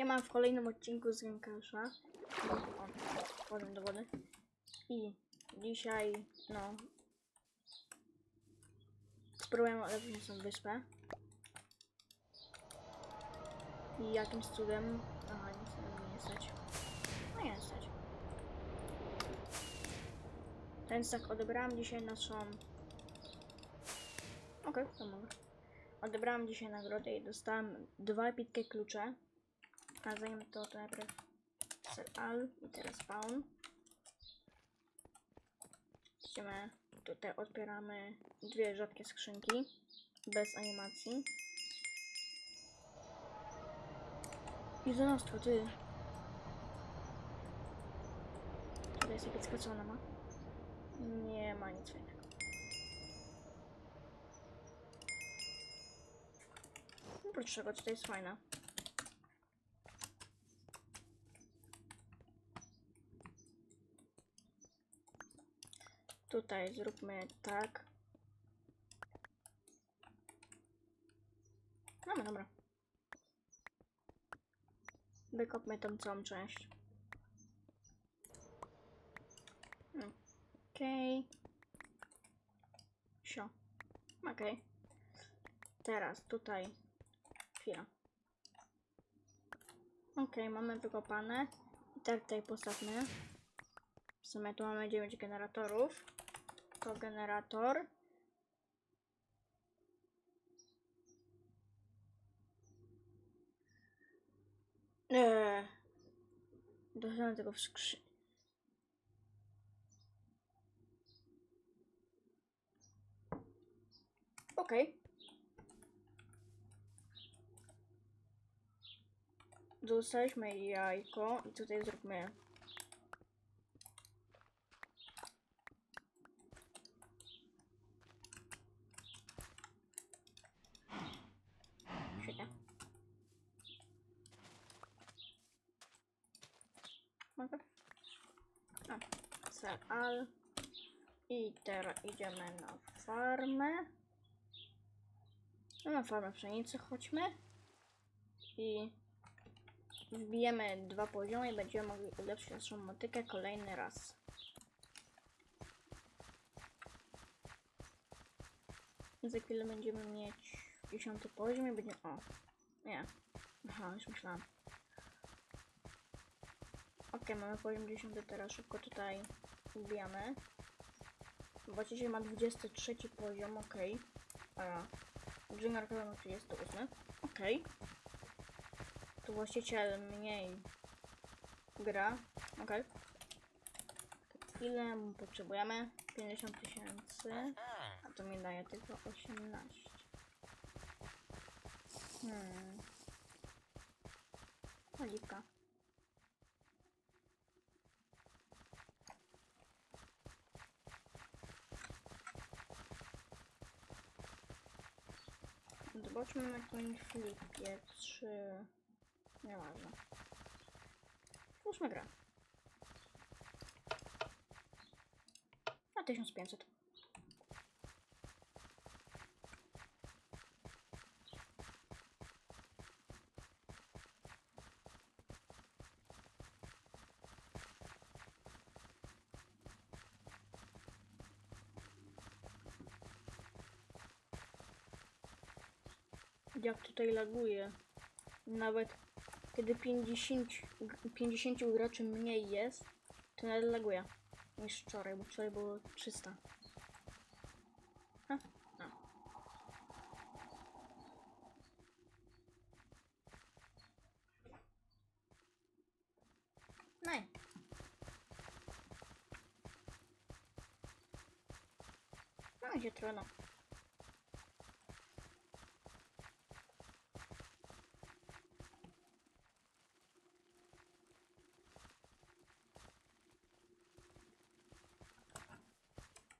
Siema w kolejnym odcinku z. O, wchodzę do wody. I dzisiaj, no... Spróbujemy odepchnąć tą wyspę. I jakimś cudem... Aha, nic nie, stać. No nie stać. Więc tak, odebrałam dzisiaj naszą... Okej, to mogę. Odebrałam dzisiaj nagrodę i dostałam dwa epickie klucze. Zanim to, najpierw al i teraz spawn. Widzimy, tutaj otwieramy dwie rzadkie skrzynki bez animacji. I zanostwo, ty. Tutaj jest epicka, co ona ma? Nie ma nic fajnego. Oprócz czego tutaj jest fajna. Tutaj zróbmy tak. Dobra, dobra. Wykopmy tą całą część. Okej. Sio. Okej. Teraz tutaj. Chwila. Okej, mamy wykopane. I tak tutaj postawmy. W sumie tu mamy 9 generatorów. To generator. Eee. Dostanę tego w. Okej. Dostaliśmy jajko i tutaj zróbmy Mogę? Ceal. I teraz idziemy na farmę. No na farmę pszenicy chodźmy. I wbijemy dwa poziomy i będziemy mogli ulepszyć naszą motykę kolejny raz. Za chwilę będziemy mieć dziesiąty poziom i będziemy... O, nie. Aha, już myślałam. Ok, mamy poziom 10 teraz szybko tutaj wbijamy. Właściciel ma 23 poziom, ok. A Dżingarkowy ma 38. Ok. Tu właściciel mniej gra. Ok. Ile potrzebujemy? 50 tysięcy. A to mi daje tylko 18. Hmm. Oliwka. Zobaczmy na flipie, czy... Nieważne. Puszmy grę. Na 1500. Jak tutaj laguje. Nawet kiedy 50, g- 50 graczy mniej jest, to nawet laguje niż wczoraj, bo wczoraj było 300. Ha? No. No. i- No trudno.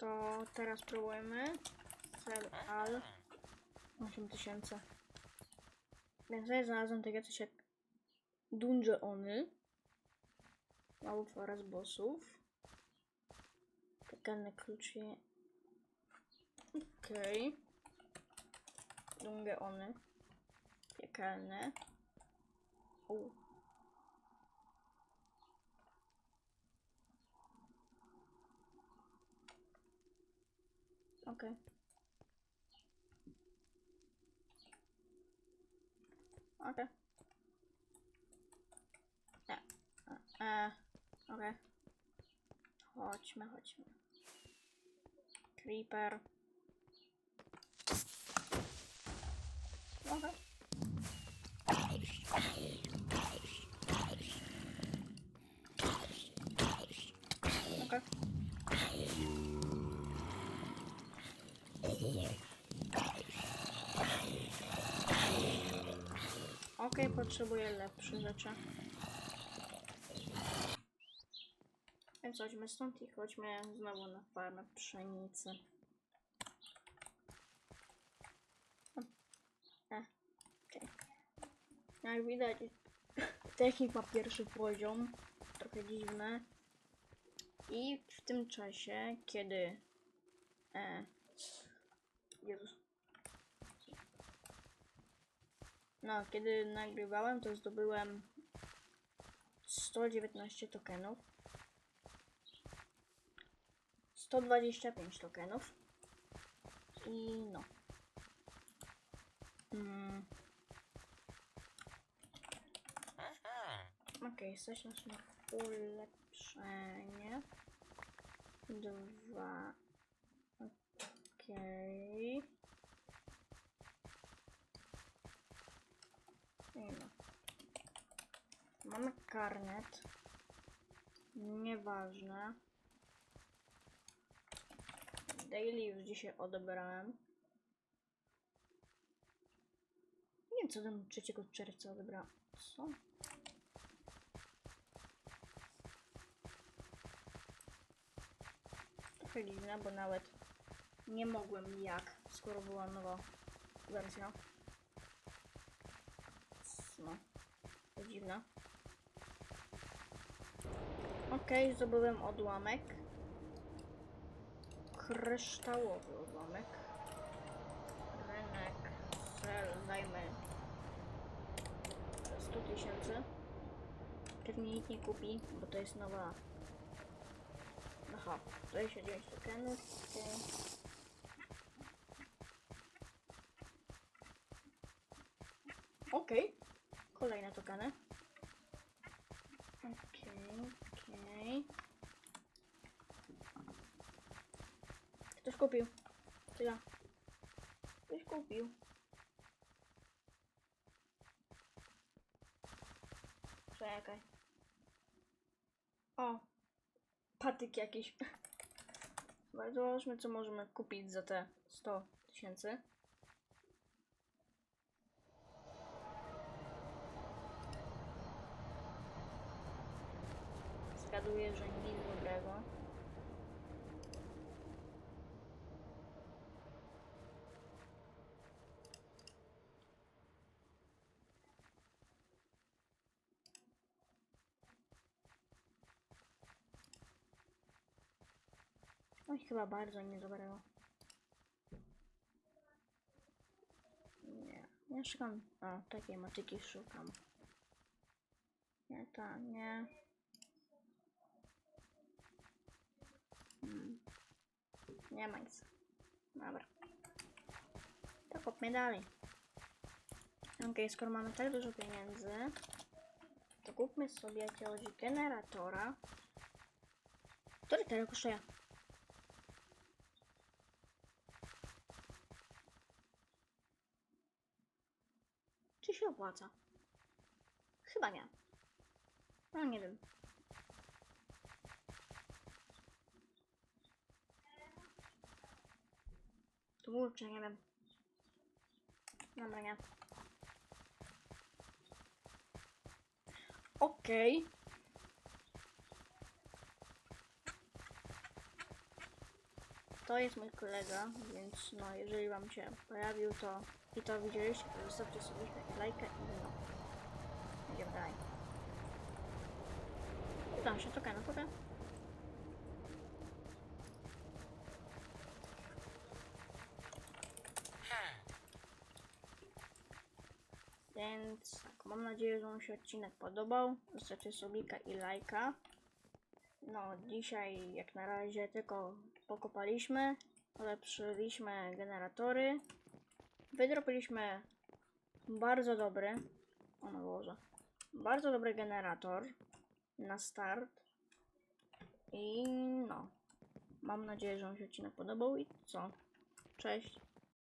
To teraz próbujemy. Cel al 8000. Więc tutaj znalazłem takie coś jak dungeony. Małów oraz bossów. Piekalne klucze. Okej. Okay. Dungeony. Piekalne. U. Okej. Okej. E, e, e, okej. Chodźmy, chodźmy. Creeper. Okej. Okej. Okej, potrzebuję lepsze rzeczy. Więc chodźmy stąd i chodźmy znowu na farmę pszenicy. E, okej. Jak widać, technik ma pierwszy poziom, trochę dziwne. I w tym czasie, kiedy... E, Jezus. No, kiedy nagrywałem, to zdobyłem 119 tokenów. 125 tokenów. I no. Mm. Okej, jesteś na sumie ulepszenie. Dwa. Okej. I no. Mamy karnet. Nieważne. Daily już dzisiaj odebrałem. Nie wiem, co tam 3 czerwca odebrałem. Co? Trochę dziwne, bo nawet nie mogłem jak, skoro była nowa wersja. No, to dziwne. Okej, zdobyłem odłamek. Kryształowy odłamek. Rynek, sel, dajmy 100 tysięcy. Pewnie nikt nie kupi, bo to jest nowa. Aha, 29 tokenów. okej. Okej. Tokeny. Okej, okej. Ktoś kupił. Ja? Ktoś kupił. Czekaj. O! Patyk jakiś. Zobaczmy, co możemy kupić za te 100 tysięcy. Zgaduję, że nic dobrego. Oj, chyba bardzo nie dobrego. Nie, ja szukam. O, takiej motyki szukam. Nie, to nie. Hmm. Nie ma nic. Dobra. To kopmy dalej. Okej, skoro mamy tak dużo pieniędzy, to kupmy sobie jakiegoś generatora. Który tyle kosztuje? Czy się opłaca? Chyba nie. No nie wiem. Kurczę, nie wiem. Dobra, nie. Okej. To jest mój kolega, więc no, jeżeli wam się pojawił, to i to widzieliście, to zostawcie sobie lajkę i no. Idziemy dalej. Tam się toka na fokę. Więc tak, mam nadzieję, że Wam się odcinek podobał. Zostawcie subika i lajka. No, dzisiaj jak na razie tylko pokopaliśmy. Ulepszyliśmy generatory. Wydropiliśmy bardzo dobry. O no Boże. Bardzo dobry generator na start. I no. Mam nadzieję, że Wam się odcinek podobał i co? Cześć.